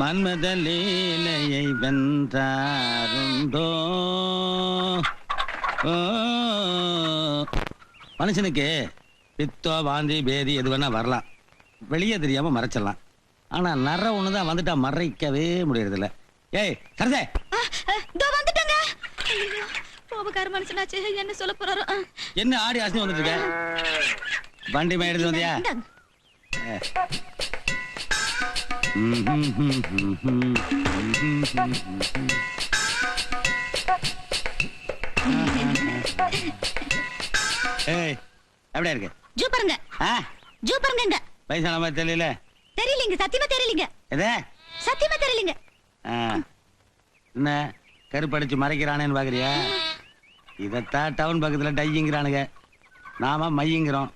மன்மத லீலையை வென்றாருண்டோ ஓ. மனுஷனுக்கு பித்தோ வாந்தி பேதி எது வேணா வரலாம். வெளியே தெரியாம மறைச்சிடலாம். ஆனா நர ஒண்ணுதான் வந்துட்டா மறைக்கவே முடியறதில்ல. ஏய் சரதே இதோ வந்துட்டேங்க. கோபக்கார மனுஷனாச்சு என்ன சொல்ல போறாரோ? என்ன ஆடி அசனி வந்துட்டு இருக்க? வண்டி மேய் எடுத்து வந்தியா. ஏய் எப்படியா இருக்கு? ஜூ பாருங்க ஆ? ஜூ பாருங்க இங்க வயசான மாதிரி தெரியல? தெரியலீங்க சத்தியமா தெரியலீங்க. எதே? சத்தியமா தெரியலீங்க. என்ன கருப்படிச்சு மறைக்கிறானேன்னு பாக்குறியா? இதத்தான் டவுன் பக்கத்துல டைங்கிறானுங்க நாம மையங்கிறோம்.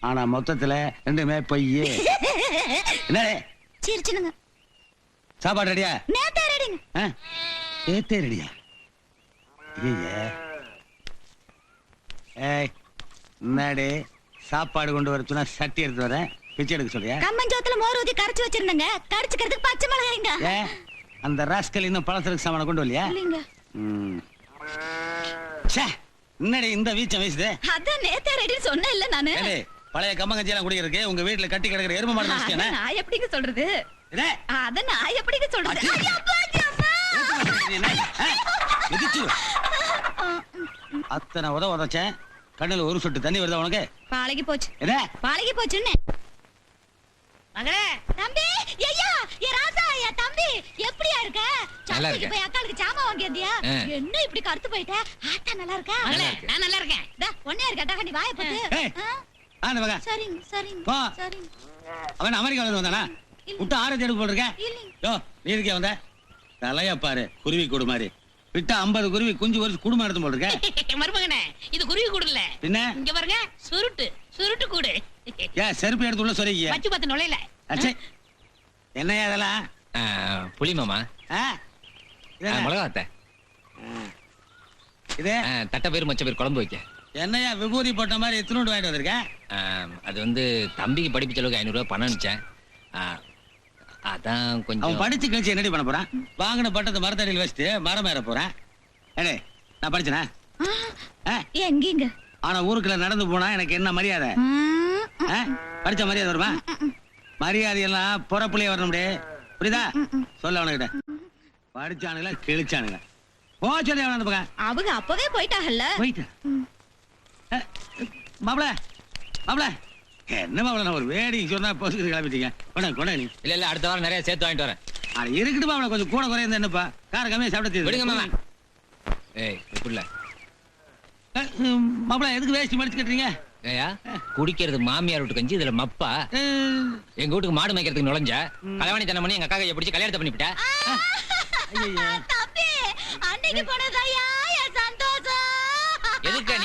ஆனா மொத்தத்துல ரெண்டுமே பொய்யே. என்னடே? சிரிச்சுனுங்க சாப்பாடு ரெடியா நேத்தே ரெடிங்க ஆ? ஏத்தே ரெடியா ஏய் என்னடி சாப்பாடு கொண்டு வர சொன்னா சட்டி எடுத்து வரேன். பிச்சை எடுக்க சொல்றியா? கம்மஞ்சோத்துல மோர் ஊத்தி கரைச்சு வச்சிருந்தேங்க. கரைச்சுக்கிறதுக்கு பச்சை மிளகாய்ங்க. அந்த ராஸ்கல் இன்னும் பழசருக்கு சாமான கொண்டு வரலையா? இல்லைங்க. ம். ச்சே, என்னடி இந்த வீச்சம் வீசுது அதான் நேத்தே ரெடின்னு சொன்னேன் இல்ல நானு. பழைய கம்மங்கஞ்சி எல்லாம் குடிக்கிறதுக்கு உங்க வீட்டுல கட்டி கிடக்குற எரும மாடு அத வச்சுட்டேனே. நான் எப்படிங்க சொல்றது? அத நான் எப்படிங்க சொல்றது? என்ன? அத்தனை உத உதச்சேன். கண்ணுல ஒரு சொட்டு தண்ணி வருதா உனக்கு? பழகி போச்சு. இதே, பழகி போச்சுன்னு. மகளே! தம்பி! ஐயா! ஏ ராசா என் தம்பி! எப்படியா இருக்க? இருக்கேன். போய் அக்காளுக்கு சாமான் வாங்கியதியா ஆ. என்ன இப்படி கருத்து போயிட்ட? ஆத்தா நல்லா இருக்கா? நல்லா இருக்கு. நான் நல்லா இருக்கேன். டா ஒண்ணே இருக்கட்டா நீ வாய போட்டு. ஏய். ஆ? ஆ, இந்த மகன். சரிங்க சரிங்க போ. சரிங்க. அவன் அமெரிக்கால இருந்து வந்தானா. விட்டு ஆரஞ்சு எடுப்பு போட்டிருக்கேன் இல்லைங்க. யோ நீ இருக்கே வந்த? தலையா பாரு குருவி கூடு மாதிரி. விட்டா ஐம்பது குருவி குஞ்சு ஒரு குடும்பம் எடுத்து போட்டிருக்கேன் மருமகனே இது குருவி கூடுல. பின்ன? இங்க பாருங்க சுருட்டு சுருட்டு கூடு. ஏன் செருப்பு எடுத்து உள்ள சொருகிய வச்சு பார்த்து நுழையில. அச்சே. என்னையா அதெல்லாம் புளி மாமா? மிளகா அத்தை இது? தட்டை பேர் மொச்ச பேர் குழம்பு வைக்க. என்னையா விபூதி போட்ட மாதிரி எத்தனோண்டு வாங்கிட்டு வந்திருக்க? அது வந்து தம்பிக்கு படிப்பு செலவுக்கு ஐநூறு ரூபாய் பணம் அனுப்பிச்சேன் ஆ, அதான் அவன் கொஞ்சம் படிச்சு கழிச்சு என்னடி பண்ண போறான்? வாங்கின பட்டத்தை மரத்தடியில் வச்சுட்டு மரம் ஏற போறான். ஏடே நான் படிச்சனா? எங்கீங்க? ஆனா ஊருக்குள்ள நடந்து போனா எனக்கு என்ன மரியாதை? படிச்ச மரியாதை வருமா? மரியாதை எல்லாம் புறப்புலயே வரணும்டே. புரியுதா? சொல்ல அவனுக்கிட்ட. படிச்சானுங்களா கிழிச்சானுங்க போ சொல்லி அவன் அந்த பக்கம். அவங்க அப்பவே போயிட்டாங்கல்ல. போயிட்டு? மாப்பிள மாப்பிள. என்ன மாப்பிள நான் ஒரு வேடிக்கை சொன்னா போசுக்கு கிளம்பிட்டீங்க கொண்டா கொண்டா நீ. இல்ல இல்ல அடுத்த வாரம் நிறைய சேர்த்து வாங்கிட்டு வரேன். அட இருக்கட்டும் மாப்பிள கொஞ்சம் கூட குறைய என்னப்பா? கார கம்மியா சாப்பிட விடுங்க மாமா. ஏய் இப்படில மாப்பிள எதுக்கு வேஸ்ட் மடிச்சு கட்டுறீங்க? ஏயா குடிக்கிறது மாமியார் வீட்டு கஞ்சி இதுல மப்பா. எங்க வீட்டுக்கு மாடு மேய்க்கிறதுக்கு நுழைஞ்ச கலவாணி தனம் பண்ணி எங்க அக்கா கையை பிடிச்சி கல்யாணத்தை பண்ணிவிட்ட? ஐயையே. தம்பி அன்னைக்கு போனதையா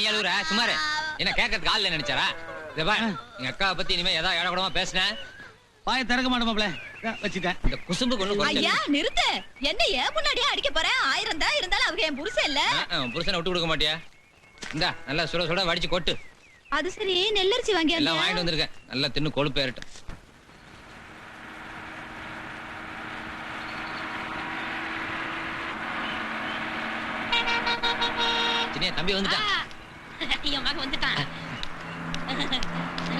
நீ அழுகுற சுமாரு என்ன கேட்கறதுக்கு ஆள் நினைச்சாரா? இத பா எங்க அக்காவை பத்தி இனிமே ஏதாவது இடக்கூடமா பேசினேன் வாயை திறக்க இந்தா, வச்சுட்டேன். இந்த குசும்பு கொண்டு ஐயா நிறுத்து. என்ன ஏன் முன்னாடியே அடிக்க போறேன் ஆயிரம் தான் இருந்தாலும் அவங்க என் புருஷன் இல்ல. புருஷனை விட்டு கொடுக்க மாட்டியா? இந்தா நல்லா சுட சுட வடிச்சு கொட்டு. அது சரி நெல்லரிசி வாங்கி எல்லாம் வாங்கிட்டு வந்திருக்கேன். நல்லா தின்னு கொழுப்பு ஏறட்டும். தம்பி வந்துட்டான் என் மகன் வந்துட்டான்.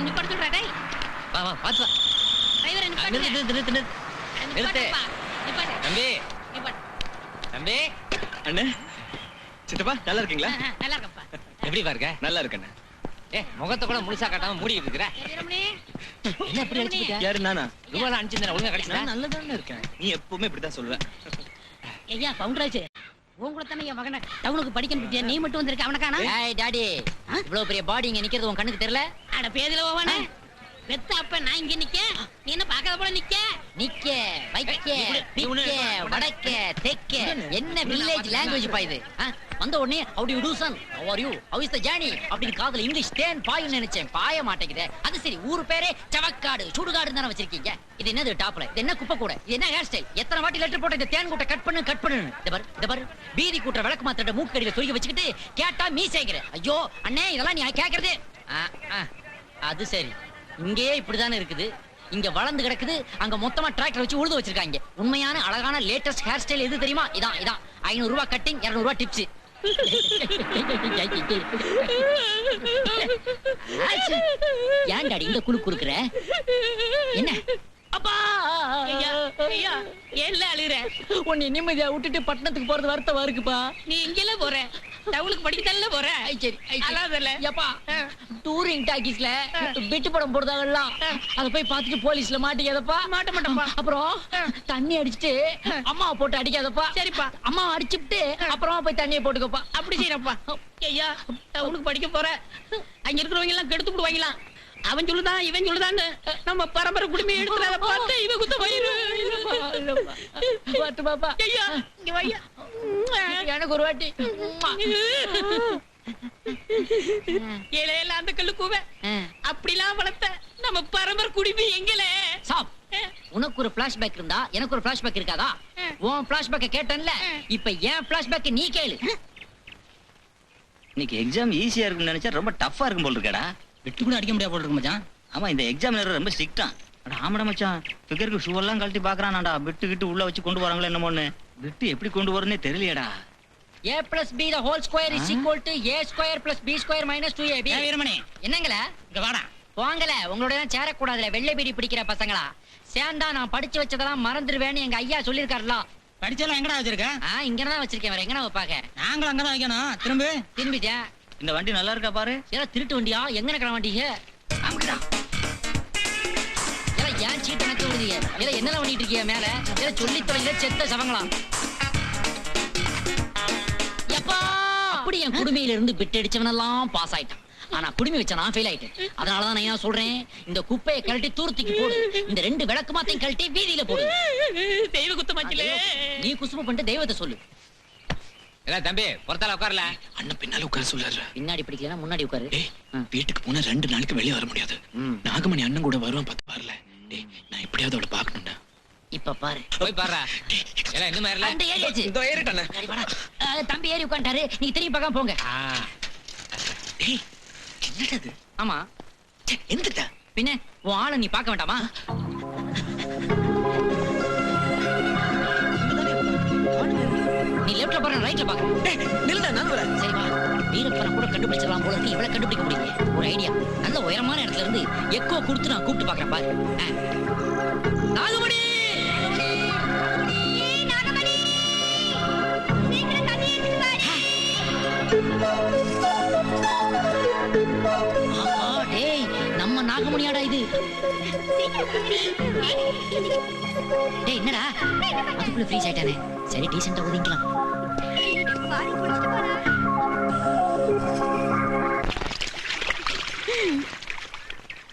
நிப்பாட சொல்றா டேய். வா வா பாத்து வா. டிரைவரை நிறுத்து நிறுத்து நிறுத்து தம்பி. நிப்பாட்டு. தம்பி. அண்ணே. சித்தப்பா நல்லா இருக்கீங்களா? நல்லா இருக்கப்பா எப்படி பாருக்க நல்லா இருக்கண்ணே. ஏ முகத்தை கூட முழுசா காட்டாம மூடிட்டு இருக்கிற என்ன இப்படி அடிச்சு போயிட்ட யாரு நானா? ரூபாய் அனுப்பிச்சிருந்தேன் ஒழுங்கா கிடைச்சதா நான் நல்லதானே இருக்கேன். நீ எப்பவுமே இப்படித்தான் சொல்லுவ. ஐயா பவுண்டராஜ் உன் தானே என் மகனை டவுனுக்கு படிக்க அனுப்பிட்டியா? நீ மட்டும் வந்திருக்க அவனை காணா? ஏய் டாடி. இவ்வளவு பெரிய பாடி இங்க நிக்கிறது உன் கண்ணுக்கு தெரியல? அட பேதில போவானே பெத்த அப்ப நான் இங்க நிக்க? நீ என்ன பாக்காத போல நிக்க? நிக்க வைக்க பிக்க வடக்க தெக்க. என்ன வில்லேஜ் லாங்குவேஜ் பா இது? வந்த உடனே how do do son how are you how is the journey அப்படின்னு காதுல இங்கிலீஷ் தேன் பாயும் நினைச்சேன். பாய மாட்டேங்குதே. அது சரி ஊர் பேரே சவக்காடு சுடுகாடு தானே வச்சிருக்கீங்க. இது என்னது டாப்ல? இது என்ன குப்பை கூட? இது என்ன ஹேர் ஸ்டைல் எத்தனை வாட்டி லெட்டர் போட்ட இந்த தேன் கூட்ட கட் பண்ணு கட் பண்ணு. இந்த பாரு இந்த பாரு. பீதி கூட்ட விளக்கு மாத்திர மூக்கு கடியில சொருகி வச்சுக்கிட்டு கேட்டா மீசைங்கிற. ஐயோ அண்ணே இதெல்லாம் நீ கேக்குறது. அது சரி. இங்கேயே இப்படிதானே இருக்குது இங்க வளர்ந்து கிடக்குது அங்க மொத்தமா டிராக்டர் வச்சு உழுது வச்சிருக்காங்க உண்மையான அழகான லேட்டஸ்ட் ஹேர் ஸ்டைல் எது தெரியுமா இதான் இதான் ஐநூறு ரூபாய் கட்டிங் இருநூறு ரூபாய் டிப்ஸ் ஏன் டாடி இந்த குழு குறுக்குற என்ன அப்பா! ஐயா ஐயா ஏன்ல உன்னை நிம்மதியா விட்டுட்டு பட்டணத்துக்கு போறது வருத்தமா இருக்குப்பா. நீ இங்கெல்லாம் போற. டவுனுக்கு படிக்கத்தானே போற? சரி. அழாதல்ல. டூரிங் டாக்கீஸ்ல வெட்டு படம் போடுறாங்கலாம் அத போய் பார்த்துட்டு போலீஸ்ல மாட்டிக்காதப்பா. மாட்ட மாட்டேன்ப்பா. அப்புறம் தண்ணி அடிச்சிட்டு அம்மாவை போட்டு அடிக்காதப்பா. சரிப்பா. அம்மா அடிச்சுட்டு அப்புறமா போய் தண்ணியை போட்டுக்கப்பா. அப்படி செய்யறப்பா ஐயா டவுனுக்கு படிக்க போற. அங்க இருக்கிறவங்க எல்லாம் கெடுத்து விடுவாங்களாம் அவன் சொல்லுதான் இவன் சொல்லுதான்னு நம்ம பரம்பரை குடும்பம் எடுத்துறத பார்த்து இவன் குத்த வயிறு. பாட்டு பாப்பா. ஐயா இங்க வையா. எனக்கு ஒரு வாட்டி. ஏழையில அந்த கல்லு கூவ. அப்படிலாம் வளர்த்த நம்ம பரம்பரை குடும்பம் எங்கல? சாப் உனக்கு ஒரு பிளாஷ்பேக் இருந்தா எனக்கு ஒரு பிளாஷ்பேக் இருக்காதா? உன் பிளாஷ்பேக்க கேட்டேன்ல இப்ப என் பிளாஷ்பேக் நீ கேளு. இன்னைக்கு எக்ஸாம் ஈஸியா இருக்கும்னு நினைச்சா ரொம்ப டஃப்பா இருக்கும் போல இருக்கடா. விட்டு கூட அடிக்க முடியாது போல இருக்கு மச்சான். ஆமா இந்த எக்ஸாம் ரொம்ப ஸ்ட்ரிக்டா அட ஆமாடா மச்சான். ஃபிகருக்கு ஷூ எல்லாம் கழட்டி பாக்குறானாடா. பிட்டு கிட்டு உள்ள வச்சு கொண்டு போறாங்களா என்னமோன்னு. பிட்டு எப்படி கொண்டு வரனே தெரியலையேடா. A plus b the whole square is equal to a square plus b square minus 2ab ஏன் வீரமணி. என்னங்களே? இங்க வாடா. போங்கல உங்களோட எல்லாம் சேரக்கூடாதுல. வெள்ளை பீடி பிடிக்கிற பசங்களா? சேர்ந்தா நான் படிச்சு வச்சதெல்லாம் மறந்துடுவேன்னு எங்க ஐயா சொல்லிருக்காருல படிச்செல்லாம் எங்கடா வச்சிருக்க? ஆ இங்கதான் வச்சிருக்கேன் வேற. எங்கன வைப்பாங்க? நாங்களும் அங்கதான் வைக்கணும். திரும்ப. திரும்பிட்டேன். இந்த வண்டி நல்லா இருக்கா பாரு? ஏன்னா திருட்டு வண்டியா? எங்க கிளம்ப வண்டிங்க ஏன்னா ஏன் சீட்டு நக்க விடுதீங்க ஏன்னா என்னெல்லாம் பண்ணிட்டு இருக்கீங்க மேல? ஏன்னா சொல்லி தொலைங்க செத்த சவங்களா எப்பா! அப்படி என் குடுமையில இருந்து பிட்டு அடிச்சவனெல்லாம் பாஸ் ஆயிட்டான். ஆனா குடுமி வச்ச நான் ஃபெயில் ஆயிட்டேன். அதனாலதான் நான் என்ன சொல்றேன்? இந்த குப்பையை கழட்டி தூரத்துக்கு போடு. இந்த ரெண்டு விளக்கு மாத்தையும் கழட்டி வீதியில போடு. தெய்வ குத்தமாச்சிலே. நீ குசும பண்ணிட்டு தெய்வத்தை சொல்லு. இல்ல தம்பி பொறுத்தால உட்காரல. அண்ணன் பின்னால உட்கார சொல்றாரு. பின்னாடி பிடிக்கலன்னா முன்னாடி உட்காரு. டேய் வீட்டுக்கு போனா ரெண்டு நாளைக்கு வெளியே வர முடியாது. நாகமணி அண்ணன் கூட வருவான் பார்த்து வரல டேய் நான் எப்படியாவது அவளை பார்க்கணும்டா. இப்ப பாரு. போய் பாடுறா எல்லாம் இந்த மாதிரில அந்த ஏறியாச்சு இதோ தம்பி ஏறி உட்காந்துட்டாரு. நீ திரும்பி பார்க்காம போங்க. டேய் என்னடா இது? ஆமா. எந்திரிடா. பின்ன உன் ஆளை நீ பார்க்க வேண்டாமா? நீ லெஃப்ட்ல போற ரைட்ல பாக்க டேய் நில்லுடா நான் வரேன். சரி வா. வீரப்பனை கூட கண்டுபிடிச்சிடலாம் போல இருக்கு. இவ்வளவு கண்டுபிடிக்க முடியல. ஒரு ஐடியா நல்ல உயரமான இடத்துல இருந்து எக்கோ கொடுத்து நான் கூப்பிட்டு பாக்குறேன் பாரு. ஆஹா, டேய் நம்ம நாகமணியாடா இது. டேய் என்னடா? அதுக்குள்ள ஃப்ரீஸ் ஆயிட்டானே. சரி டீசெண்டா ஒதுங்கிக்கலாம்.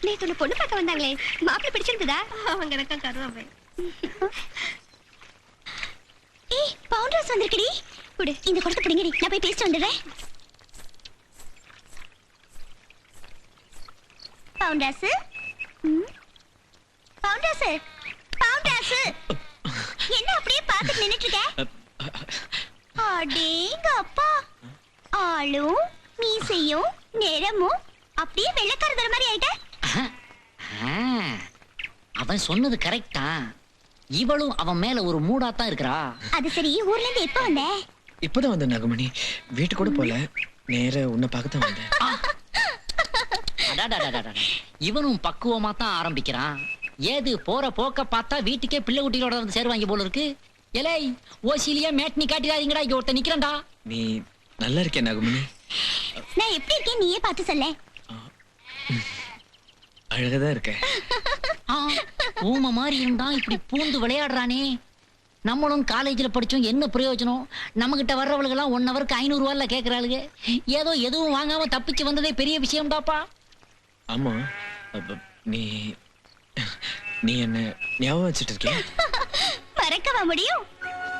நேத்து ஒண்ணு பொண்ணு பார்க்க வந்தாங்களே. மாப்பிள்ளை பிடிச்சிருந்ததா? அவங்க எனக்கும் கருவாப்பை ஏய் பவுண்டர்ஸ் வந்திருக்குடி. குடு இந்த கொடுத்து பிடிங்கடி. நான் போய் பேசிட்டு வந்துடுறேன். பவுண்டர்ஸ் பவுண்டர்ஸ் பவுண்டர்ஸ் என்ன அப்படியே பார்த்துட்டு நின்னுட்டு இருக்க? அடேங்க அப்பா. ஆளும் மீசையும் நிறமும் அப்படியே வெள்ளக்காரதர மாதிரி ஆயிட்ட. அவன் சொன்னது கரெக்டா இவளும் அவன் மேல ஒரு மூடாத்தான் இருக்கிறா? அது சரி ஊர்ல இருந்து எப்ப வந்த? இப்பதான் வந்தேன் நாகமணி. வீட்டு கூட போல. நேர உன்னை பார்க்க தான் வந்தேன். அடாடாடாடாடா. இவனும் பக்குவமா தான் ஆரம்பிக்கிறான். ஏது போற போக்க பார்த்தா வீட்டுக்கே பிள்ளை குட்டிகளோட வந்து சேருவாங்க போல இருக்கு. எலை ஓசிலியா மேட்னி காட்டிடாதீங்கடா இங்க ஒருத்தன் நிக்கிறான்டா. நீ நல்லா இருக்கேன் நாகமணி. நான் எப்படி இருக்கேன் நீயே பார்த்து சொல்ல. அழகாதான் இருக்க ஆ, ஊமை மாதிரி இருந்தா இப்படி பூந்து விளையாடுறானே. நம்மளும் காலேஜ்ல படிச்சோம் என்ன பிரயோஜனம்? நம்ம கிட்ட வர்றவளுகெல்லாம் ஒன் ஹவருக்கு ஐநூறு ரூபாய்ல கேக்குறாளுங்க ஏதோ எதுவும் வாங்காம தப்பிச்சு வந்ததே பெரிய விஷயம்டாப்பா. ஆமா அப்ப நீ நீ என்ன ஞாபகம் வச்சுட்டு இருக்கியா மறக்கவா முடியும்?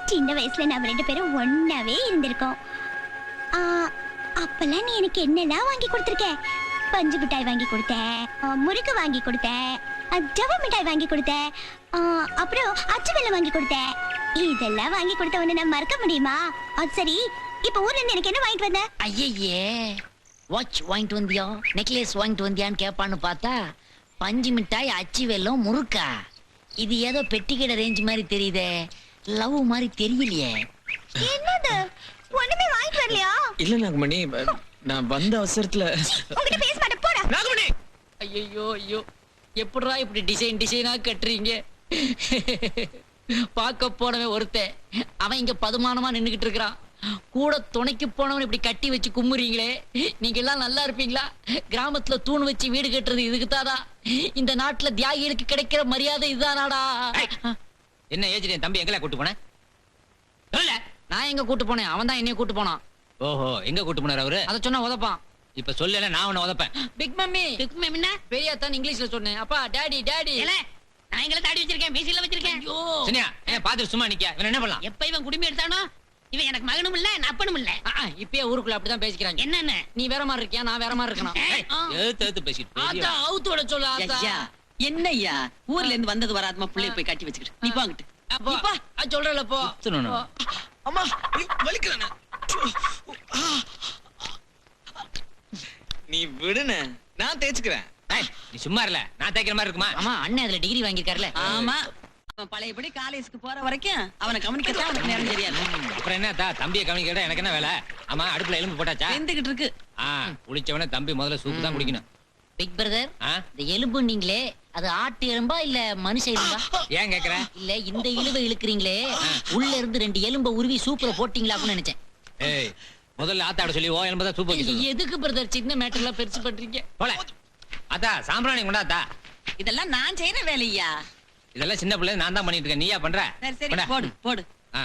சின்ன வயசுல நாம ரெண்டு பேரும் ஒன்னாவே இருந்திருக்கோம். ஆ, அப்பெல்லாம் நீ எனக்கு என்னெல்லாம் வாங்கி கொடுத்திருக்க? பஞ்சு மிட்டாய் வாங்கி கொடுத்த முறுக்கு வாங்கி கொடுத்த ஜவ மிட்டாய் வாங்கி கொடுத்த ஆ, அப்புறம் அச்சு வெல்லம் வாங்கி கொடுத்த. இதெல்லாம் வாங்கி கொடுத்த உன்னை நான் மறக்க முடியுமா? அது சரி இப்ப ஊர்ல இருந்து எனக்கு என்ன வாங்கிட்டு வந்த? ஐயையே வாட்ச் வாங்கிட்டு வந்தியா? நெக்லஸ் வாங்கிட்டு வந்தியான்னு கேட்பான்னு பார்த்தா பஞ்சு மிட்டாய் அச்சு வெல்லம் முறுக்கா இது ஏதோ பெட்டிக்கடை ரேஞ்ச் மாதிரி தெரியுதே. லவ் மாதிரி தெரியலையே. என்னது? ஒண்ணுமே வாங்கிட்டு வரலையா? இல்ல நாகமணி நான் வந்த அவசரத்துல உங்ககிட்ட பேச மாட்டேன். போடா. நாகமணி! ஐயோ ஐயோ. எப்படிடா இப்படி டிசைன் டிசைனா கட்டுறீங்க? பார்க்க போனவன் ஒருத்தன். அவன் இங்க பதுமானமா நின்னுகிட்டு இருக்கிறான். கூட துணைக்கு போனவன் இப்படி கட்டி வச்சு கும்முறீங்களே? நீங்க எல்லாம் நல்லா இருப்பீங்களா? கிராமத்துல தூண் வச்சு வீடு கட்டுறது இதுக்குதாடா இந்த நாட்டுல தியாகிகளுக்கு கிடைக்கிற மரியாதை இதுதானாடா? என்ன ஏஜ் என் தம்பி எங்கல கூட்டு போனேன் சொல்ல. நான் எங்க கூட்டு போனேன்? அவன் தான் என்னைய கூட்டு போனான். ஓஹோ எங்க கூட்டு போனார் அவரு? அத சொன்னா உதப்பான். இப்ப சொல்லல நான் உன்னை உதப்பேன். பிக் மம்மி இதுக்கு என்ன? பெரியா தான் இங்கிலீஷ்ல சொன்னேன். அப்பா டாடி டாடி நான் எங்களை தாடி வச்சிருக்கேன் மீசில வச்சிருக்கேன். ஐயோ. சனியா ஏன் பாத்துட்டு சும்மா நிக்க இவன் என்ன பண்ணலாம்? எப்ப இவன் குடுமி எடுத்தானோ? இவன் எனக்கு மகனும் இல்ல என் அப்பனும் இல்ல. இப்பயே ஊருக்குள்ள அப்படிதான் பேசிக்கிறாங்க. என்னன்னு? நீ வேற மாதிரி இருக்கியா? நான் வேற மாதிரி இருக்கணும். எழுத்து எழுத்து பேசிட்டு ஆத்தா அவுத்தோட சொல்லு ஆத்தா ஐயா என்னய்யா? ஊர்ல இருந்து வந்தது வராதமா புள்ளைய போய் கட்டி வச்சுக்கிட்டு. நீ போங்கிட்டு. அப்பா நான் சொல்றேன்ல போ. அம்மா நீ விடுன நான் தேய்ச்சுக்கிறேன். நீ சும்மா இல்ல நான் தேய்க்கிற மாதிரி இருக்குமா? ஆமா அண்ணன் அதுல டிகிரி வாங்கியிருக்காருல. ஆமா. பழையபடி காலேஜ்க்கு போற வரைக்கும் அவனை கவனிக்கத்தான் அவனுக்கு நேரம் தெரியாது. அப்புறம் என்ன தா தம்பியை கவனிக்கிறா எனக்கு என்ன வேலை? ஆமா அடுப்புல எலும்பு போட்டாச்சா? வெந்துகிட்டு இருக்கு. ஆ குளிச்சவன தம்பி முதல்ல சூப்பு தான் குடிக்கணும். பிக் பிரதர் ஆ? இந்த எலும்பு நீங்களே அது ஆட்டு எலும்பா இல்ல மனுஷ எலும்பா? ஏன் கேக்குற? இல்ல இந்த இழுவை இழுக்கிறீங்களே உள்ள இருந்து ரெண்டு எலும்ப உருவி சூப்பர போட்டீங்களா அப்படின்னு நினைச்சேன். ஏய் முதல்ல ஆத்தாட சொல்லி ஓ எலும்பு தான் சூப்பு வைக்க சொல்லு. எதுக்கு பிரதர் சின்ன மேட்டர்லாம் பெருசு பண்றீங்க? போல. அத்தா சாம்பிராணி கொண்டாத்தா இதெல்லாம் நான் செய்யற வேலையா? இதெல்லாம் சின்ன பிள்ளை நான் தான் பண்ணிட்டு இருக்கேன். நீயா பண்ற? சரி சரி கொண்டா. போடு போடு. ஆ,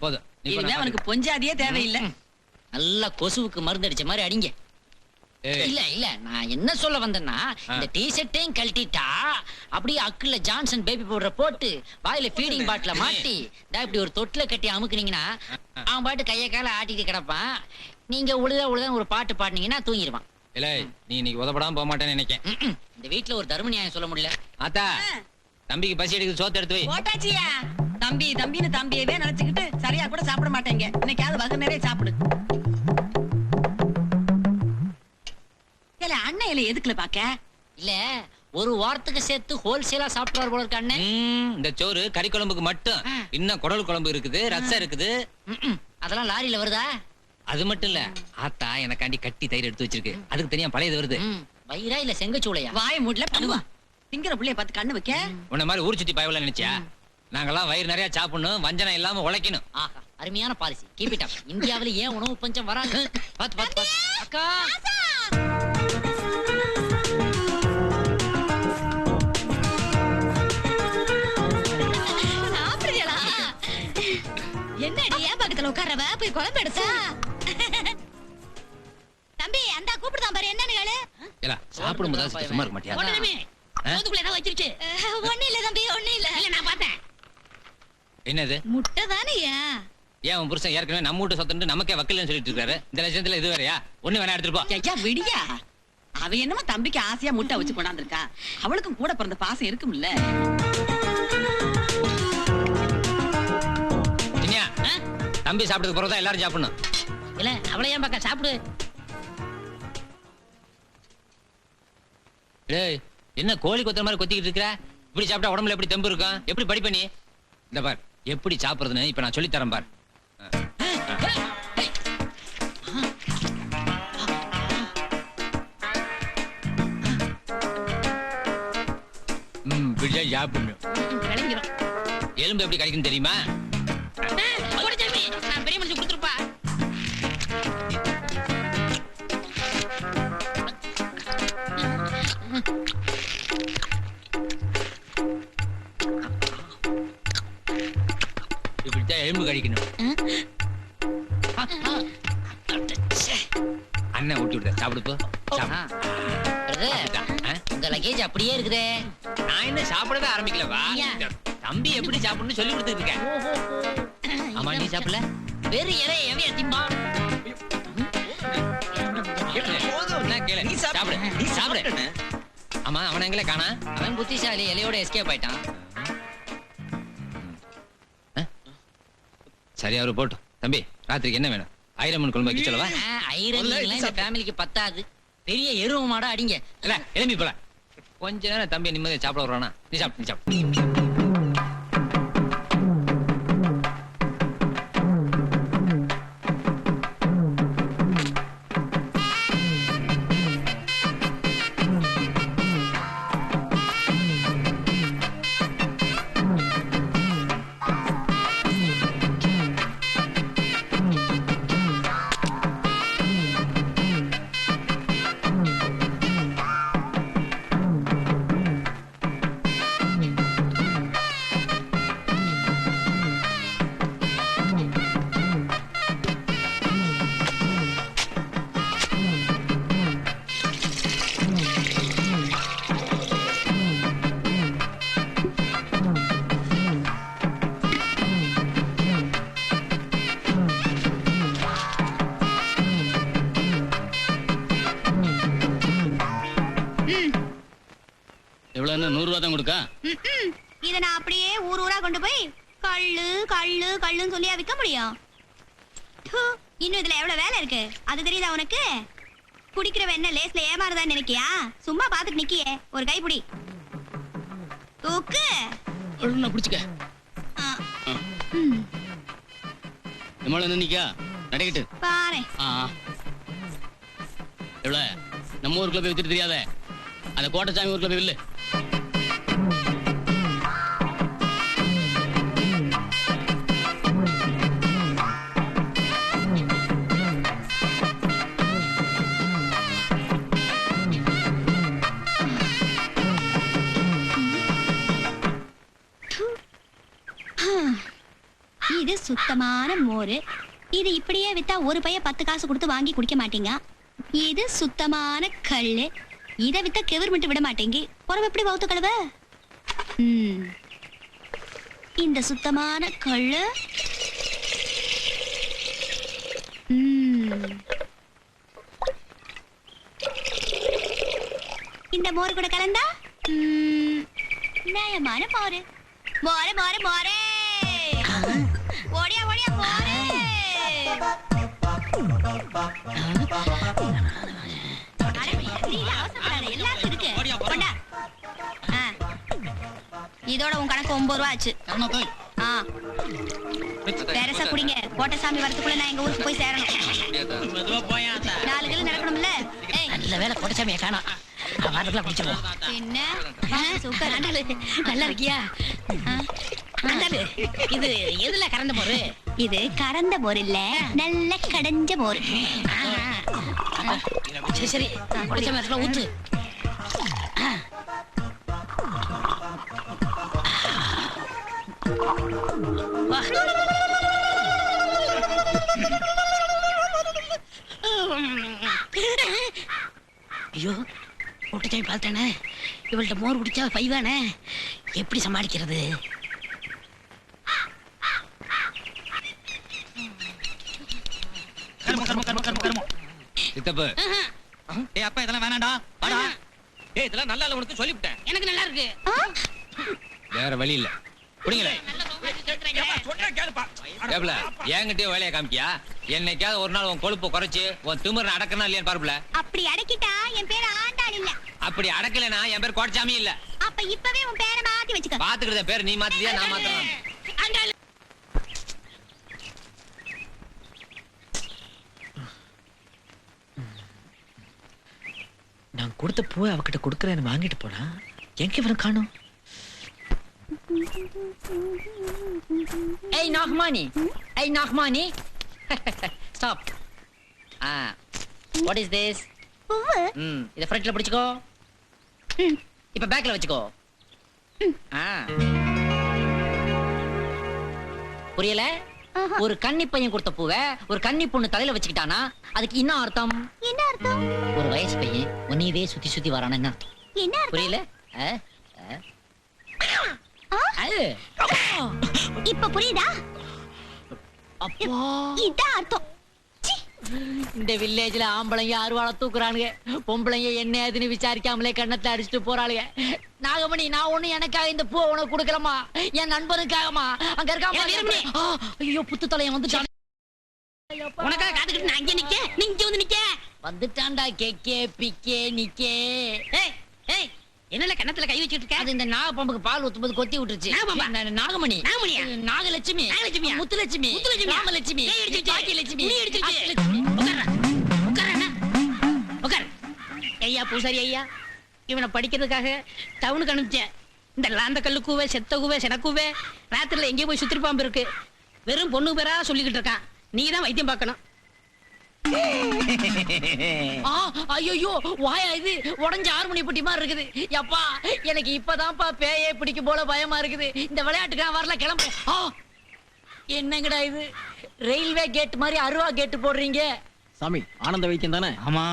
போதும். நீ இனிமே அவனுக்கு பொஞ்சாதியே தேவையில்லை. நல்லா கொசுவுக்கு மருந்து அடிச்ச மாதிரி அடிங்க. ஏய். இல்ல இல்ல நான் என்ன சொல்ல வந்தேன்னா இந்த டி ஷர்ட்டையும் கழட்டிட்டா அப்படியே அக்குல ஜான்சன் பேபி பவுடரை போட்டு வாயில ஃபீடிங் பாட்டில மாட்டி இப்படி ஒரு தொட்டில கட்டி அமுக்குனீங்கன்னா அவன் பாட்டு கைய கால ஆட்டிட்டு கிடப்பான். நீங்க உழுத உழுத ஒரு பாட்டு பாடுனீங்கன்னா தூங்கிடுவான் இல்ல நீ இன்னைக்கு உதப்படாம போக மாட்டேன்னு நினைக்கேன். ம்ம். இந்த வீட்ல ஒரு தர்ம நியாயம் சொல்ல முடியல. ஆத்தா தம்பிக்கு பசி எடுக்குது சோத்து எடுத்து வை. போட்டாச்சியா? தம்பி தம்பின்னு தம்பியவே நினைச்சுக்கிட்டு சரியா கூட சாப்பிட மாட்டேங்க. இன்னைக்காவது வகு நிறைய சாப்பிடு. ஏல அண்ணன் இலை எதுக்குல பாக்க? இல்ல ஒரு வாரத்துக்கு சேர்த்து ஹோல்சேலா சாப்பிட்டு போல இருக்க அண்ணன். ம், இந்த சோறு கறி குழம்புக்கு மட்டும். இன்னும் குடல் குழம்பு இருக்குது ரசம் இருக்குது. அதெல்லாம் லாரியில வருதா? அது மட்டும் இல்ல ஆத்தா எனக்காண்டி கட்டி தயிர் எடுத்து வச்சிருக்கு. அதுக்கு தனியா பழையது வருது. வயிறா இல்ல செங்கச்சூளையா? வாய மூடல பண்ணுவா. திங்கிற புள்ளைய பார்த்து கண்ணு வைக்க? உன்ன மாதிரி ஊர் சுத்தி பயவல நினைச்சியா? நாங்கெல்லாம் வயிறு நிறைய சாப்பிடணும் வஞ்சனம் இல்லாம உழைக்கணும். ஆஹா அருமையான பாலிசி. கீப் இட் அப் இந்தியாவுல ஏன் உணவு பஞ்சம் வராது? பாத்து பாத்து பாத்து அக்கா! என்னடி ஏன் பக்கத்துல உட்காரவ போய் குழம்பு எடுத்தா? தம்பி அந்த கூப்பிடுதான் பாரு. என்னன்னு கேளு. சாப்பிடும் போது சும்மா இருக்க மாட்டியா? ஏதாவது வச்சிருச்சு. ஒண்ணும் இல்ல தம்பி ஒண்ணும் இல்ல இல்ல நான் பார்த்தேன். என்னது? முட்டை தானேயா? ஏன் உன் புருஷன் ஏற்கனவே நம்ம வீட்டு சொத்துட்டு நமக்கே வக்கீல்னு சொல்லிட்டு இருக்காரு இந்த லட்சத்துல இது வேறயா? ஒண்ணு வேணா எடுத்துட்டு போ. விடியா. அவ என்னமோ தம்பிக்கு ஆசையா முட்டை வச்சு கொண்டாந்துருக்கா. அவளுக்கும் கூட பிறந்த பாசம் இருக்கும்ல. தம்பி சாப்பிட்டதுக்கு பிறகு தான் எல்லாரும் சாப்பிடணும். இல்ல அவளை ஏன் பக்கம் சாப்பிடு. டேய் என்ன கோழி கொத்துற மாதிரி கொத்திக்கிட்டு இருக்கிற? இப்படி சாப்பிட்டா உடம்புல எப்படி தெம்பு இருக்கும்? எப்படி படிப்ப நீ? இந்த பார் எப்படி சாப்பிடுறதுன்னு இப்ப நான் சொல்லி தரேன் பார் இப்படியா சாப்பிடணும் எலும்பு எப்படி கிடைக்கும் தெரியுமா? நான் பெரிய மனுஷன் கொடுத்துருப்பா. அண்ணன் ஊட்டி விடுத சாப்பிடு போ. சாப்பிடு. பிரதர் அப்படிதான், ஆ? உங்க லக்கேஜ் அப்படியே இருக்குதே. நான் என்ன சாப்பிடவே ஆரம்பிக்கல வா ஏன்? தம்பி எப்படி சாப்பிடணும்னு சொல்லி கொடுத்துட்டு இருக்கேன் ஆமா நீ சாப்பிடல? வெறு இறை எவையா திம்பா? நீ சாப்பிடு. நீ. ஆமா அவன் எங்களே காணா. அவன் புத்திசாலி இலையோட எஸ்கேப் ஆயிட்டான். சரி அவரு போட்டும். தம்பி ராத்திரிக்கு என்ன வேணும்? ஆயிரம் குழம்பு வைக்க சொல்லவா? சாப்பிடு. ஃபேமிலிக்கு பத்தாது. பெரிய எருவ மாடா அடிங்க. இல்ல எலும்பி போல கொஞ்ச நேரம் தம்பி நிம்மதியா சாப்பிட வர்றானா நீ சாப்பிடு நீ சாப்பிடு. எவ்வளவு நூறு ரூபா தான் கொடுக்கா. இத நான் அப்படியே ஊர் ஊரா கொண்டு போய் கள்ளு கள்ளு கள்ளுன்னு சொல்லியா விற்க முடியும்? இன்னும் இதுல எவ்வளவு வேலை இருக்கு? அது தெரியுதா உனக்கு? குடிக்கிறவ என்ன லேஸ்ல ஏமாறுதான்னு நினைக்கியா? சும்மா பாத்துட்டு நிக்கியே. ஒரு கைப்பிடி தூக்கு. ஒழுங்கா பிடிச்சிக்க எவ்வளவு நின்னிக்கா நடைக்கிட்டு. பாரேன் ஆ எவ்வளவு? நம்ம ஊருக்குள்ள போய் வித்துட்டு தெரியாத. அந்த கோட்டசாமி ஊருக்குள்ள போய் வில்லு. சுத்தமான மோரு. இது இப்படியே வித்தா ஒரு பைய பத்து காசு கொடுத்து வாங்கி குடிக்க மாட்டீங்க? இது சுத்தமான கல் இதை வித்தா கெவர்மெண்ட் விட மாட்டேங்கி. புறம் எப்படி வகுத்து கழுவ? இந்த சுத்தமான கல் இந்த மோர் கூட கலந்தா? நியாயமான மோர். மோர மோர மோரே. இதோட உன் கணக்கு ஒன்பது ரூபா ஆச்சு. பெருசா குடிங்க. கோட்டசாமி வரதுக்குள்ள நான் எங்க ஊருக்கு போய் சேரணும். நாலு கிலோ நடக்கணும்ல? நல்ல வேலை கொடைச்சாமியை காணோம். வாரத்துக்குள்ள பிடிச்சிருவோம் என்ன நல்லா இருக்கியா? இது எதுல கறந்த போரு? இது கறந்த மோர் இல்ல நல்ல கடைஞ்ச மோர் சரி சரி. இடத்துல ஊத்து. ஐயோ கொட்டைச்சாமி பார்த்தானே இவள்கிட்ட மோர் குடிச்சா பைவானே எப்படி சமாளிக்கிறது? சித்தப்பு. ஏய் அப்பா இதெல்லாம் வேணாம்டா. வாடா. ஏய் இதெல்லாம் நல்லா இல்ல உனக்கு சொல்லிவிட்டேன். எனக்கு நல்லா இருக்கு. வேற வழி இல்ல. புடிங்களே ஏப்ல என்கிட்டயே வேலையை காமிக்கியா? என்னைக்காவது ஒரு நாள் உன் கொழுப்பை குறைச்சு உன் திமிர அடக்கணும் இல்லையான்னு பாருப்ல அப்படி அடக்கிட்டா என் பேரு ஆண்டாள் இல்ல. அப்படி அடக்கலைன்னா என் பேர் கோட்டசாமி இல்ல. அப்ப இப்பவே உன் பேரை மாத்தி வச்சுக்க. பாத்துக்கிட்ட பேர் நீ மாத்தியா நான் மாத்தணும் நான் கொடுத்த பூவை அவகிட்ட கொடுக்குறேன்னு வாங்கிட்டு போனா எங்க இவனை காணும்? ஏய் நாகமானி. ஏய் நாகமானி. ஸ்டாப் ஆ வாட் இஸ் திஸ் பூவு. ம் இத ஃப்ரண்ட்ல பிடிச்சுக்கோ. இப்ப பேக்ல வச்சுக்கோ. ஆ. புரியல. ஒரு கன்னி பையன் கொடுத்த பூவை ஒரு கன்னி பொண்ணு தலையில வச்சுக்கிட்டானா? அதுக்கு என்ன அர்த்தம்? என்ன அர்த்தம்? ஒரு வயசு பையன் உன்னையவே சுத்தி சுத்தி வரான்னு என்ன அர்த்தம்? என்ன புரியல. இப்ப புரியுதா? அப்பா. இதான் அர்த்தம் சீ. இந்த வில்லேஜ்ல ஆம்பளைங்க அருவாளை தூக்குறானுங்க. பொம்பளைங்க என்ன ஏதுன்னு விசாரிக்காமலே கண்ணத்தை அடிச்சுட்டு போறாளுங்க. நாகமணி நான் ஒண்ணு எனக்காக இந்த பூ உனக்கு கொடுக்கலமா என் நண்பனுக்காகமா அங்க இருக்காம ஐயோ புத்து தலையன் வந்துட்டான் உனக்காக காத்துக்கிட்டு நான் அங்கே நிக்க நீ இங்க வந்து நிக்க வந்துட்டான்டா கே கே பிக்கே நிக்கே. ஏய் ஏய். என்னல கண்ணத்துல கை வச்சிட்டு இருக்க? அது இந்த நாகப்பாம்புக்கு பால் ஊத்தும்போது கொத்தி விட்டுருச்சு. நாகமணி. நாகமணியா? நாகலட்சுமி. நாகலட்சுமியா? முத்துலட்சுமி. முத்துலட்சுமியா? ராமலட்சுமி. பாக்கியலட்சுமி. உட்கார். ஐயா பூசாரி ஐயா இவனை படிக்கிறதுக்காக டவுனுக்கு அனுப்பிச்சேன். இந்த லாந்த கல்லு கூவே செத்த கூவே செனக்கூவே ராத்திரில எங்கேயோ போய் சுத்திரி பாம்பு இருக்கு வெறும் பொண்ணு பேரா சொல்லிக்கிட்டு இருக்கான். நீ தான் வைத்தியம் பார்க்கணும். ஐயோ வாயா இது? உடஞ்ச ஆறு மணி பெட்டி மாதிரி இருக்குது. யப்பா எனக்கு இப்பதான்ப்பா பேயே பிடிக்கும் போல பயமா இருக்குது. இந்த விளையாட்டுக்கு நான் வரல கிளம்பு என்னங்கடா இது? ரயில்வே கேட் மாதிரி அருவா கேட் போடுறீங்க. சாமி ஆனந்த வைத்தியம் தானே? ஆமா.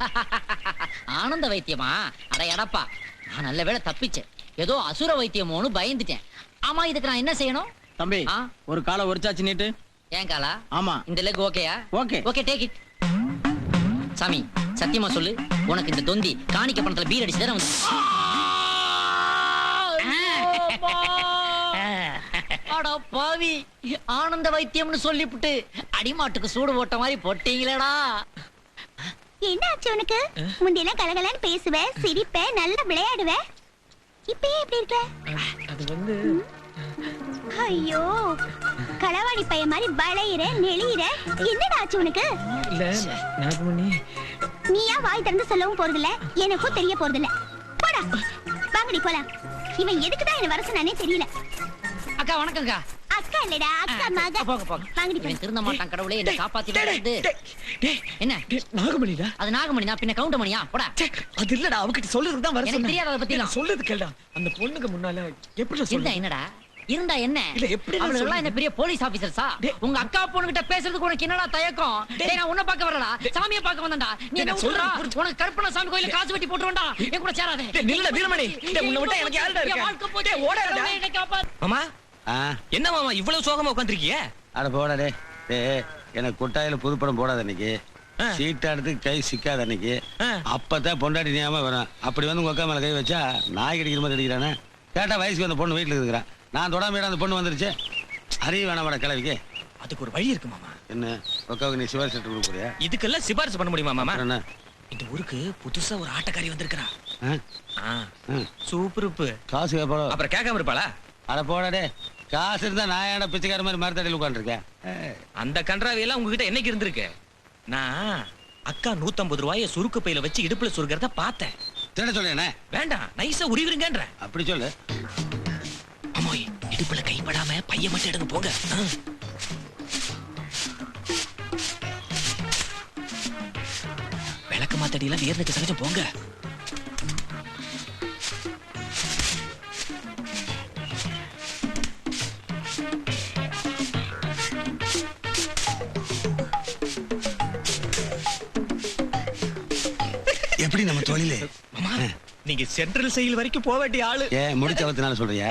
ஆனந்த வைத்தியமா? அட எடப்பா நான் நல்ல வேளை தப்பிச்சேன். ஏதோ அசுர வைத்தியமோன்னு பயந்துட்டேன். ஆமா இதுக்கு நான் என்ன செய்யணும்? தம்பி? ஒரு காலை ஒரிச்சாச்சு நீட்டு. ஏன் காலா? ஆமா. இந்த லெக் ஓகேயா? ஓகே. ஓகே டேக் இட் சாமி சத்தியமா சொல்லு. உனக்கு இந்த தொந்தி காணிக்க பணத்துல பீர் அடிச்சு தர வந்து அட பாவி. ஆனந்த வைத்தியம்னு சொல்லிப்புட்டு அடிமாட்டுக்கு சூடு போட்ட மாதிரி போட்டீங்களேடா. என்ன ஆச்சு உனக்கு? முந்தியெல்லாம் கலகலன்னு பேசுவ சிரிப்ப நல்லா விளையாடுவ? இப்பயே எப்படி இருக்க? அது வந்து ஐயோ. களவாணி பையன் மாதிரி வளையிற நெளியிற? என்னடா ஆச்சு உனக்கு? இல்ல நாகமணி. நீயா வாய் திறந்து சொல்லவும் போறதில்ல? எனக்கும் தெரிய போறதில்ல. போடா. வாங்கடி போலாம். இவன் எதுக்கு தான் என்ன வர சொன்னானே தெரியல. அக்கா வணக்கம்க்கா. அக்கா இல்லடா அக்கா மக. போங்க போங்க. வாங்கடி போலாம். திருந்த மாட்டான் கடவுளே என்ன காப்பாத்தி டேய், வந்து டேய், டேய், என்ன? நாகமணிடா? அது நாகமணி நான் பின்ன கவுண்டமணியா? போடா. ச்சே, அது இல்லடா அவகிட்ட சொல்றதுக்கு தான் வர எனக்கு சொன்னேன். தெரியாது அதை பத்தி நான். சொல்றது கேளுடா. அந்த பொண்ணுக்கு முன்னால எப்படி இருந்தா சொல்ல என்னடா? இருந்தா என்ன? சொல்றது? என்ன பெரிய போலீஸ் ஆபீசர்ஸா. உங்க அக்கா பொண்ணுகிட்ட பேசுறதுக்கு உனக்கு என்னடா தயக்கம்? டேய் நான் உன்ன பார்க்க வரலடா சாமியை பார்க்க வந்தேன்டா. நீ என்ன சொல்றா உனக்கு கற்பனை சாமி கோயில காசு வெட்டி போட்டுருவான்டா என் கூட சேராதே. டேய், நில்லுடா, வீரமணி. டேய், உன்னை விட்டா எனக்கு யாருடா இருக்கா? என் வாழ்க்கை போச்சு. டேய், ஓடாதடா. கடவுளே, என்னை காப்பாத்து. மாமா? என்ன மாமா இவ்வளவு சோகமா உட்காந்துருக்கீங்க அட போடா டே டேய் எனக்கு கொட்டாயில புதுப்படம் போடாத அன்னைக்கு. ஆ. சீட்டாடுத்து கை சிக்காத அன்னைக்கு. அப்பதான் பொண்டாட்டி ஞாபகம் வரும். அப்படி வந்து உங்க அக்கா மேல கை வச்சா நாய் கடிக்கிற மாதிரி அடிக்கிறானே. கேட்டா வயசுக்கு வந்த பொண்ணு வீட்டுல இருக்கிறான் நான் தொடாம அந்த பொண்ணு வந்துருச்சு. அறிவு வேணாமடா கிளவிக்கு அதுக்கு ஒரு வழி இருக்கு மாமா. என்ன? அக்காவுக்கு நீ சிவாரி செட்டு கொடுக்க போறியா? இதுக்கெல்லாம் சிபாரிசு பண்ண முடியுமா மாமா? என்ன? இந்த ஊருக்கு புதுசா ஒரு ஆட்டக்காரி வந்திருக்கிறா? ஆ. சூப்பருப்பு காசு கேட்பாளோ அப்புறம் கேட்காம இருப்பாளா? அட போடா டே காசு இருந்தா நான் ஏன்டா பிச்சைக்கார மாதிரி மரத்தடியில் உட்காந்துருக்கேன் அந்த கன்றாவி எல்லாம் உங்ககிட்ட என்னைக்கு இருந்திருக்கு? நான் அக்கா நூத்தம்பது ரூபாய சுருக்கு பையில வச்சு இடுப்புல சுருக்கிறத பார்த்தேன். திட சொல்லேண்ணே வேண்டாம் நைஸா உருவிருங்கன்ற அப்படி சொல்லு. இடுப்புல கைப்படாம பைய மட்டும் எடுங்க போங்க. விளக்கு மாத்தடியெல்லாம் வேர்ந்துக்கு சகஜம் போங்க. எப்படி நம்ம தொழிலே? நீங்க சென்ட்ரல் செயல் வரைக்கும் போக வேண்டிய ஆளு. ஏ முடிச்ச அவத்தினால சொல்றியா?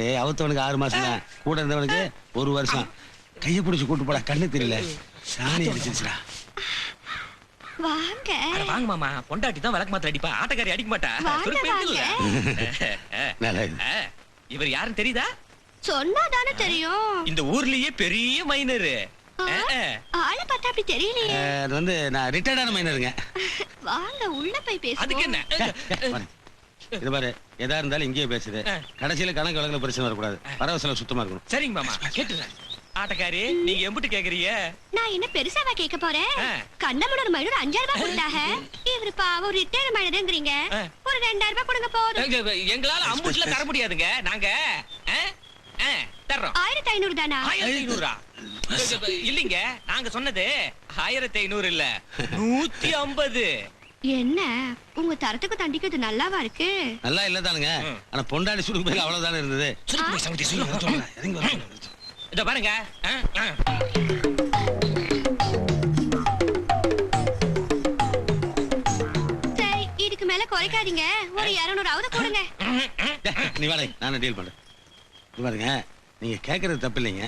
ஏய் அவத்தவனுக்கு ஆறு மாசம் தான் கூட இருந்தவனுக்கு ஒரு வருஷம். கையை பிடிச்சு கூட்டு போடா கண்ணு தெரியல. சாணி அடிச்சிருச்சுடா. வாங்க. வாங்க மாமா பொண்டாட்டி தான் விளக்கு மாத்திர அடிப்பா. ஆட்டக்காரி அடிக்க மாட்டா. ஆ, இவர் யாருன்னு தெரியுதா? சொன்னா தானே தெரியும் இந்த ஊர்லயே பெரிய மைனரு. ஆளை பார்த்தா அப்படி தெரியலையே. அது வந்து நான் ரிட்டையர்டான மைனருங்க. வாங்க உள்ள போய் அதுக்கு என்ன. இது பாரு எதா இருந்தாலும் இங்கேயே பேசுது. ஆ. கடைசியில கணக்கு வழக்குல பிரச்சனை வரக்கூடாது. வரவு செலவு சுத்தமா இருக்கணும். சரிங்க மாமா. கேட்டுறேன். ஆட்டக்காரி நீங்க எம்பிட்டு கேக்குறீங்க? நான் என்ன பெருசாவா கேட்க போறேன்? ஆ. கண்ணமோட மயிலூர் அஞ்சாயிரம் ரூபாய் கொடுத்தாங்க. இவரு பாவம் ரிட்டையர் மயிலுங்கிறீங்க ஆ. ஒரு ரெண்டாயிரம் ரூபாய் கொடுங்க போதும். எங்க- எங்களால அம்புட்ல தர முடியாதுங்க. நாங்க ஆ? ஆ, தர்றோம். ஆயிரத்தி ஐநூறு தானா? ஆயிரத்தி ஐநூறா? இல்லைங்க நாங்க சொன்னது ஆயிரத்தி ஐநூறு இல்ல. நூத்தி ஐம்பது. என்ன? உங்க தரத்துக்கு தண்டிக்கிறது நல்லாவா இருக்கு? நல்லா இல்லதானுங்க. ம். ஆனா பொண்டாடி சுருக்கு பேர் அவ்வளவுதானே இருந்தது. இத பாருங்க. சரி இதுக்கு மேல குறைக்காதீங்க. ஒரு இருநூறாவது கொடுங்க டேய், நீ வாடகை நானே டீல் பண்றேன். பாருங்க நீங்க கேட்கறது தப்பு இல்லைங்க.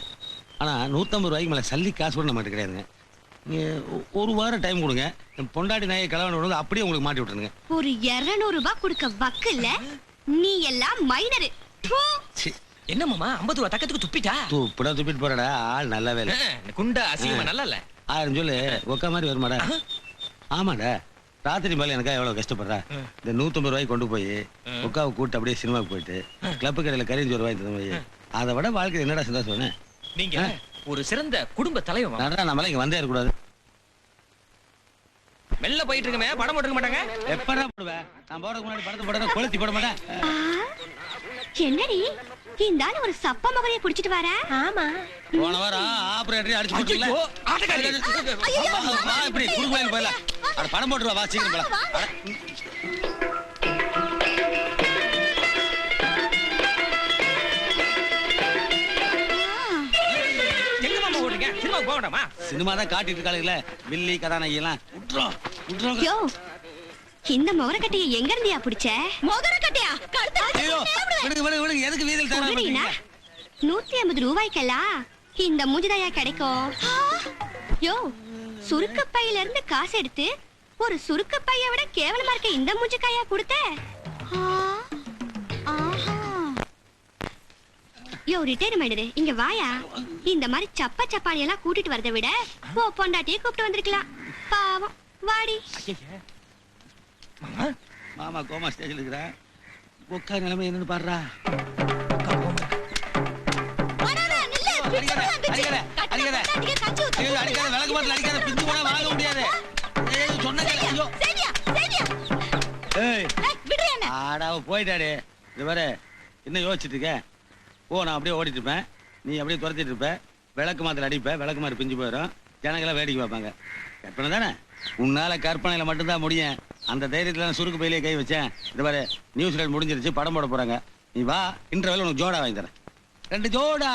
ஆனா நூத்தம்பது ரூபாய்க்கு மேல சல்லி காசு கூட நம்மகிட்ட கிடையாதுங்க. நீங்க ஒ- ஒரு வாரம் டைம் கொடுங்க. என் பொண்டாடி நாயை கலவன விடுங்க அப்படியே உங்களுக்கு மாட்டி விட்டுருங்க. ஒரு இருநூறு ரூபாய் கொடுக்க வக்கு இல்ல நீ எல்லாம் மைனரு என்ன மாமா? ஐம்பது ரூபா தக்கத்துக்கு துப்பிட்டா? துப்பிடா துப்பிட்டு போறடா. ஆள் நல்ல வேலை. குண்டா அசிங்கமா நல்லா இல்ல ஆயிரம் சொல்லு ஒக்க மாதிரி வருமாடா. ஆமாடா. ராத்திரி மேல எனக்கா எவ்வளவு கஷ்டப்படுறா? இந்த நூத்தம்பது ரூபாய்க்கு கொண்டு போய் உட்காவை கூட்டு அப்படியே சினிமாவுக்கு போயிட்டு கிளப்பு கடையில கறிஞ்சு ரூபாய் தந்து போய் அதை விட வாழ்க்கை என்னடா சந்தோஷம் நீங்க ஒரு சிறந்த குடும்ப தலைவன் நடா நம்மளால இங்க வந்தே இருக்கக்கூடாது. மெல்ல போயிட்டு இருக்கமே படம் போட்டுக்க மாட்டாங்க? எப்படா போடுவேன் நான் போறதுக்கு முன்னாடி படத்தை போட கொளுத்தி போட மாட்டேன். என்னடி? இந்த ஆளு ஒரு சப்ப மகளைய புடிச்சிட்டு வர. ஆமா. போன வாரம் ஆபரேட்டர் அடிச்சு போட்டுல ஐயோ, ஆட்டக்காரி. வா இப்படி குறுக்கோயில் போயில அட படம் போட்டுருவா வா சீக்கிரம் போலாம். எங்க மாமா ஓடுறீங்க சினிமாவுக்கு போக வேண்டாமா சினிமா தான் காட்டிட்டு இருக்காளுங்களே வில்லி கதாநாயகி எல்லாம் விட்டுறோம் விட்டுறோம் யோ இந்த முகரக்கட்டைய எங்க இருந்தியா புடிச்ச? முகரக்கட்டையா? ஐயோ விடுங்க விடுங்க விடுங்க. எதுக்கு வீதியில் கழுத்து தர நூத்தி ஐம்பது ரூபாய்க்கெல்லாம் இந்த மூஞ்சிதாயா கிடைக்கும்? யோ சுருக்க பையில இருந்து காசு எடுத்து ஒரு சுருக்க பைய விட கேவலமா இருக்க இந்த மூஞ்சிக்காயா கொடுத்த? யோ ரிட்டையர்மெண்ட் இங்க வாயா. இந்த மாதிரி சப்ப சப்பானி எல்லாம் கூட்டிட்டு வரதை விட ஓ பொண்டாட்டியே கூப்பிட்டு வந்திருக்கலாம். பாவம். வாடி. மாமா? மாமா கோமா ஸ்டேஜில் இருக்கிறேன் உட்கார் நிலைமை என்னன்னு பாடுறா போயிட்டாடே. இது பாரு, என்ன யோசிச்சுட்டு இருக்க? ஓ நான் அப்படியே ஓடிட்டு இருப்பேன். நீ அப்படியே துரத்திட்டு இருப்ப. விளக்கு மாத்திர அடிப்ப. விளக்கு மாதிரி பிஞ்சு போயிடும் ஜனங்களாம் வேடிக்கை பார்ப்பாங்க. கற்பனை தானே? உன்னால கற்பனையில மட்டும்தான் முடியும். அந்த தைரியத்தில் நான் சுருக்கு பையிலே கை வச்சேன். இந்த பாரு நியூஸ் ரேட் முடிஞ்சிருச்சு. படம் போட போறாங்க. நீ வா இன்டர்வெல் உனக்கு ஜோடா வாங்கி தரேன். ரெண்டு ஜோடா!